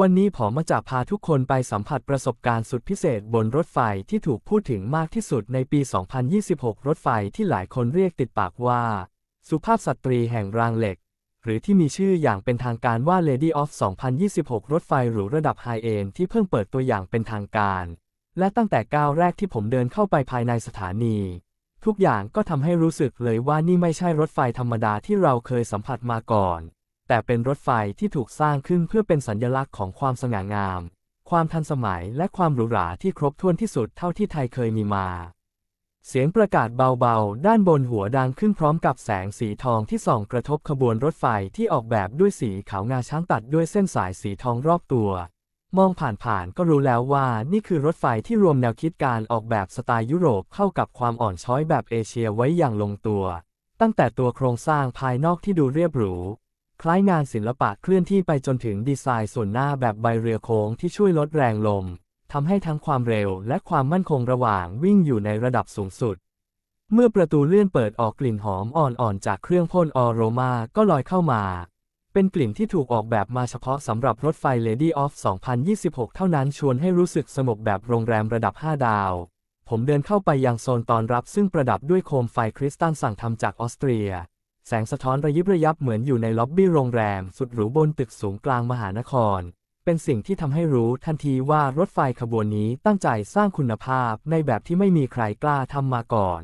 วันนี้ผมมาจะพาทุกคนไปสัมผัสประสบการณ์สุดพิเศษบนรถไฟที่ถูกพูดถึงมากที่สุดในปี 2026 รถไฟที่หลายคนเรียกติดปากว่า สุภาพสตรีแห่งรางเหล็ก หรือที่มีชื่ออย่างเป็นทางการว่า Lady of 2026 รถไฟหรูระดับไฮเอนที่เพิ่งเปิดตัวอย่างเป็นทางการ และตั้งแต่ก้าวแรกที่ผมเดินเข้าไปภายในสถานี ทุกอย่างก็ทำให้รู้สึกเลยว่านี่ไม่ใช่รถไฟธรรมดาที่เราเคยสัมผัสมาก่อน แต่เป็นรถไฟที่ถูกสร้างขึ้นเพื่อเป็นสัญลักษณ์ของความสง่างาม ความทันสมัยและความหรูหราที่ครบถ้วนที่สุดเท่าที่ไทยเคยมีมา เสียงประกาศเบาๆ ด้านบนหัวดังขึ้นพร้อมกับแสงสีทองที่ส่องกระทบขบวนรถไฟที่ออกแบบด้วยสีขาวงาช้างตัดด้วยเส้นสายสีทองรอบตัว มองผ่านๆก็รู้แล้วว่านี่คือรถไฟที่รวมแนวคิดการออกแบบสไตล์ยุโรปเข้ากับความอ่อนช้อยแบบเอเชียไว้อย่างลงตัว ตั้งแต่ตัวโครงสร้างภายนอกที่ดูเรียบหรู ล้ายงานศิลปะเคลื่อนที่ไปจนถึงดีไซน์ส่วนหน้าแบบใบเรือโค้งที่ช่วยลดแรงลมทำให้ทั้งความเร็วและความมั่นคงระหว่างวิ่งอยู่ในระดับสูงสุด เมื่อประตูเลื่อนเปิดออกกลิ่นหอมอ่อนๆ จากเครื่องพ่นออโรมาก็ลอยเข้ามา เป็นกลิ่นที่ถูกออกแบบมาเฉพาะสำหรับรถไฟ Lady of 2026 เท่านั้นชวนให้รู้สึกสงบแบบโรงแรมระดับ 5 ดาว ผมเดินเข้าไปยังโซนตอนรับซึ่งประดับด้วยโคมไฟคริสตัลสั่งทำจากออสเตรีย แสงสะท้อนระยิบระยับเหมือนอยู่ในล็อบบี้โรงแรม สุดหรูบนตึกสูงกลางมหานคร เป็นสิ่งที่ทำให้รู้ทันทีว่ารถไฟขบวนนี้ตั้งใจสร้างคุณภาพในแบบที่ไม่มีใครกล้าทำมาก่อน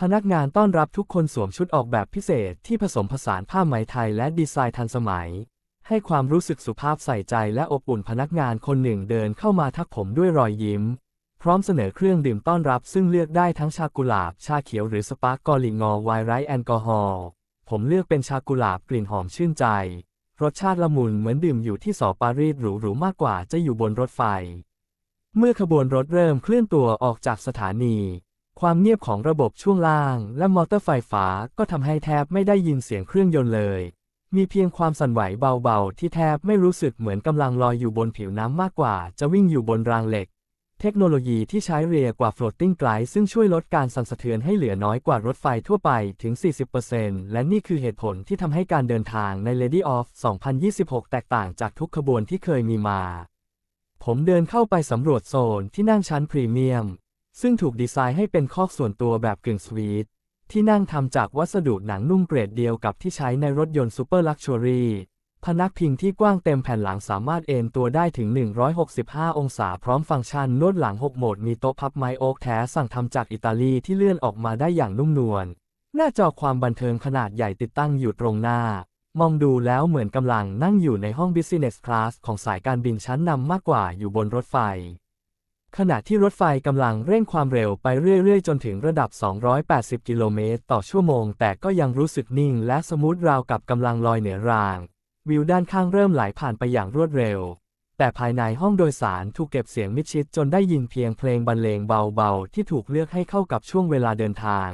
พนักงานต้อนรับทุกคนสวมชุดออกแบบพิเศษที่ผสมผสานผ้าไหมไทยและดีไซน์ทันสมัย ให้ความรู้สึกสุภาพใส่ใจและอบอุ่นพนักงานคนหนึ่งเดินเข้ามาทักผมด้วยรอยยิ้ม พร้อมเสนอเครื่องดื่มต้อนรับซึ่งเลือกได้ทั้งชากุหลาบ ชาเขียวหรือสปาร์กกอลิงอไวน์ไรแอลกอฮอล์ผมเลือกเป็นชากุหลาบกลิ่นหอมชื่นใจ รสชาติละมุนเหมือนดื่มอยู่ที่สอปารีสหรูๆมากกว่าจะอยู่บนรถไฟ เมื่อขบวนรถเริ่มเคลื่อนตัวออกจากสถานี ความเงียบของระบบช่วงล่างและมอเตอร์ไฟฟ้าก็ทำให้แทบไม่ได้ยินเสียงเครื่องยนต์เลย มีเพียงความสั่นไหวเบาๆ ที่แทบไม่รู้สึกเหมือนกำลังลอยอยู่บนผิวน้ำมากกว่าจะวิ่งอยู่บนรางเหล็ก เทคโนโลยีที่ใช้เรียกว่า floating glide ซึ่งช่วยลดการสั่นสะเทือนให้เหลือน้อยกว่ารถไฟทั่วไปถึง 40%และนี่คือเหตุผลที่ทำให้การเดินทางใน Lady of 2026 แตกต่างจากทุกขบวนที่เคยมีมา ผมเดินเข้าไปสำรวจโซนที่นั่งชั้นพรีเมียม ซึ่งถูกดีไซน์ให้เป็นคอกส่วนตัวแบบกึ่งสวีทที่นั่งทำจากวัสดุหนังนุ่มเกรดเดียวกับที่ใช้ในรถยนต์ซูเปอร์ลักชัวรี่ พนักพิงที่กว้างเต็มแผ่นหลังสามารถเอนตัวได้ถึง 165 องศาพร้อมฟังก์ชันนวดหลัง 6 โหมด มีโต๊ะพับไม้โอ๊กแท้สั่งทำจากอิตาลีที่เลื่อนออกมาได้อย่างนุ่มนวล หน้าจอความบันเทิงขนาดใหญ่ติดตั้งอยู่ตรงหน้า มองดูแล้วเหมือนกำลังนั่งอยู่ในห้อง Business Class ของสายการบินชั้นนำมากกว่าอยู่บนรถไฟ ขณะที่รถไฟกำลังเร่งความเร็วไปเรื่อยๆ จนถึงระดับ 280 กิโลเมตรต่อชั่วโมง แต่ก็ยังรู้สึกนิ่งและสมูทราวกับกำลังลอยเหนือราง วิวด้านข้างเริ่มไหลผ่านไปอย่างรวดเร็ว แต่ภายในห้องโดยสารถูกเก็บเสียงมิดชิดจนได้ยินเพียงเพลงบรรเลงเบาๆ ที่ถูกเลือกให้เข้ากับช่วงเวลาเดินทาง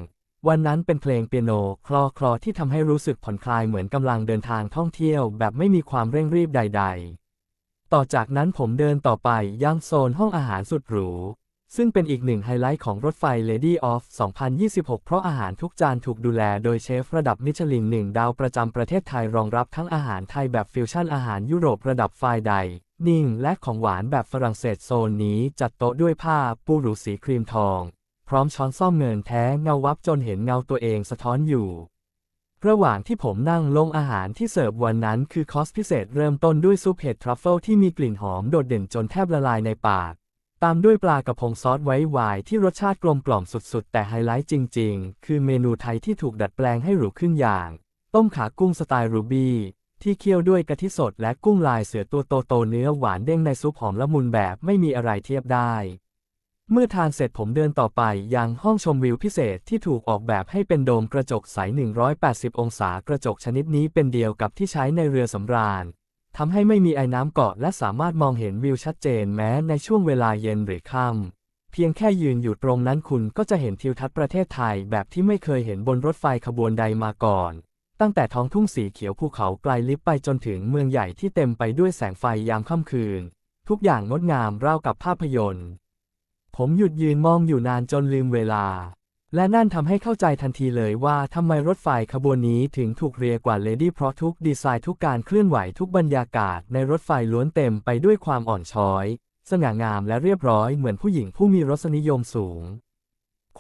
วันนั้นเป็นเพลงเปียโน คลอคลอที่ทำให้รู้สึกผ่อนคลายเหมือนกำลังเดินทางท่องเที่ยวแบบไม่มีความเร่งรีบใด ๆ ต่อจากนั้นผมเดินต่อไปยังโซนห้องอาหารสุดหรู ซึ่งเป็นอีกหนึ่งไฮไลท์ของรถไฟ Lady of 2026 เพราะอาหารทุกจานถูกดูแลโดยเชฟระดับมิชลินหนึ่งดาวประจำประเทศไทยรองรับทั้งอาหารไทยแบบฟิวชั่นอาหารยุโรประดับไฟไดนิ่งและของหวานแบบฝรั่งเศสโซนนี้จัดโต๊ะด้วยผ้าปูหรูสีครีมทอง พร้อมช้อนซ่อมเงินแท้เงาวับจนเห็นเงาตัวเองสะท้อนอยู่ระหว่างที่ผมนั่งลงอาหารที่เสิร์ฟวันนั้นคือคอสพิเศษเริ่มต้นด้วยซุปเห็ดทรัฟเฟิลที่มีกลิ่นหอมโดดเด่นจนแทบละลายในปาก ตามด้วยปลากระพงซอสไว้วายที่รสชาติกลมกล่อมสุดๆ แต่ไฮไลท์จริงๆ คือเมนูไทยที่ถูกดัดแปลงให้หรูขึ้นอย่าง ต้มขากุ้งสไตล์รูบี้ที่เคี่ยวด้วยกะทิสดและกุ้งลายเสือตัวโตๆเนื้อหวานเด้งในซุปหอมละมุนแบบไม่มีอะไรเทียบได้ เมื่อทานเสร็จผมเดินต่อไปยังห้องชมวิวพิเศษที่ถูกออกแบบให้เป็นโดมกระจกใส 180 องศากระจกชนิดนี้เป็นเดียวกับที่ใช้ในเรือสำราญ ทำให้ไม่มีไอ้น้ำเกาะและสามารถมองเห็นวิวชัดเจนแม้ในช่วงเวลาเย็นหรือค่ำเพียงแค่ยืนอยู่ตรงนั้นคุณก็จะเห็นทิวทัศน์ประเทศไทยแบบที่ไม่เคยเห็นบนรถไฟขบวนใดมาก่อน ตั้งแต่ท้องทุ่งสีเขียวภูเขาไกลลิบไปจนถึงเมืองใหญ่ที่เต็มไปด้วยแสงไฟยามค่ำคืน ทุกอย่างงดงามราวกับภาพยนตร์ ผมหยุดยืนมองอยู่นานจนลืมเวลา และนั่นทำให้เข้าใจทันทีเลยว่าทำไมรถไฟขบวนนี้ถึงถูกเรียกว่าเลดี้เพราะทุกดีไซน์ทุกการเคลื่อนไหวทุกบรรยากาศในรถไฟล้วนเต็มไปด้วยความอ่อนช้อย สง่างามและเรียบร้อยเหมือนผู้หญิงผู้มีรสนิยมสูง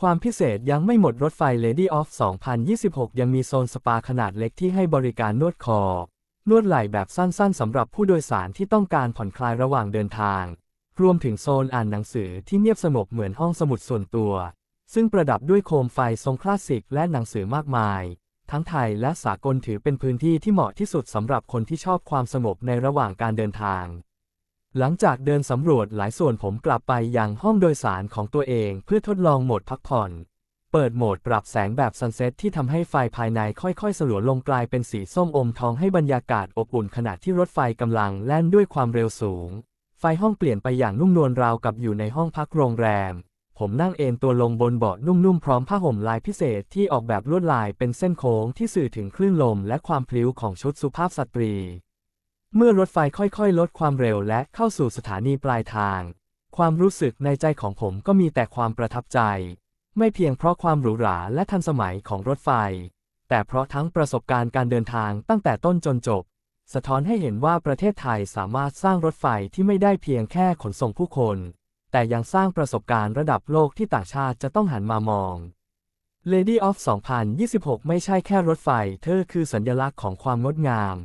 ความพิเศษยังไม่หมดรถไฟ Lady of 2026 ยังมีโซนสปาขนาดเล็กที่ให้บริการนวดคอ นวดไหล่แบบสั้นๆสำหรับผู้โดยสารที่ต้องการผ่อนคลายระหว่างเดินทาง รวมถึงโซนอ่านหนังสือที่เงียบสงบเหมือนห้องสมุดส่วนตัว ซึ่งประดับด้วยโคมไฟทรงคลาสสิกและหนังสือมากมาย ทั้งไทยและสากลถือเป็นพื้นที่ที่เหมาะที่สุดสำหรับคนที่ชอบความสงบในระหว่างการเดินทาง หลังจากเดินสำรวจหลายส่วนผมกลับไปยังห้องโดยสารของตัวเองเพื่อทดลองโหมดพักผ่อน เปิดโหมดปรับแสงแบบซันเซ็ตที่ทำให้ไฟภายในค่อยๆ สลัวลงกลายเป็นสีส้มอมทองให้บรรยากาศอบอุ่นขณะที่รถไฟกำลังแล่นด้วยความเร็วสูง ไฟห้องเปลี่ยนไปอย่างนุ่มนวลราวกับอยู่ในห้องพักโรงแรม ผมนั่งเอนตัวลงบนเบาะนุ่มๆ พร้อมผ้าห่มลายพิเศษที่ออกแบบลวดลายเป็นเส้นโค้งที่สื่อถึงคลื่นลมและความพลิ้วของชุดสุภาพสตรี เมื่อรถไฟค่อยๆ ลดความเร็วและเข้าสู่สถานีปลายทาง ความรู้สึกในใจของผมก็มีแต่ความประทับใจ ไม่เพียงเพราะความหรูหราและทันสมัยของรถไฟ แต่เพราะทั้งประสบการณ์การเดินทางตั้งแต่ต้นจนจบ สะท้อนให้เห็นว่าประเทศไทยสามารถสร้างรถไฟที่ไม่ได้เพียงแค่ขนส่งผู้คน แต่ยังสร้างประสบการณ์ระดับโลกที่ต่างชาติจะต้องหันมามอง Lady of 2026 ไม่ใช่แค่รถไฟ เธอคือสัญลักษณ์ของความงดงาม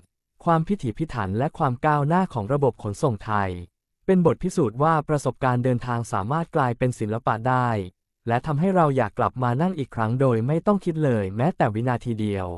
ความพิถีพิถันและความก้าวหน้าของระบบขนส่งไทย เป็นบทพิสูจน์ว่าประสบการณ์เดินทางสามารถกลายเป็นศิลปะได้ และทำให้เราอยากกลับมานั่งอีกครั้งโดยไม่ต้องคิดเลยแม้แต่วินาทีเดียว